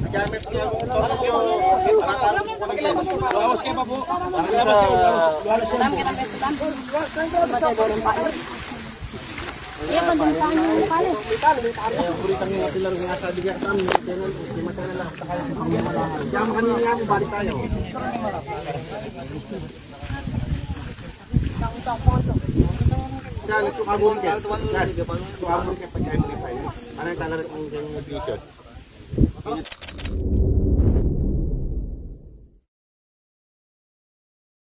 Nagamit niya yung tos. Nakatalo ko ng labas ko. Bawas kayo pa po. Diyan kanina nga po, balik tayo. ચાલ, તું આ બોલ કે. ચાલ. તું આ બોલ કે, પછી એમ નહીં થાય અને તારે ટી શર્ટ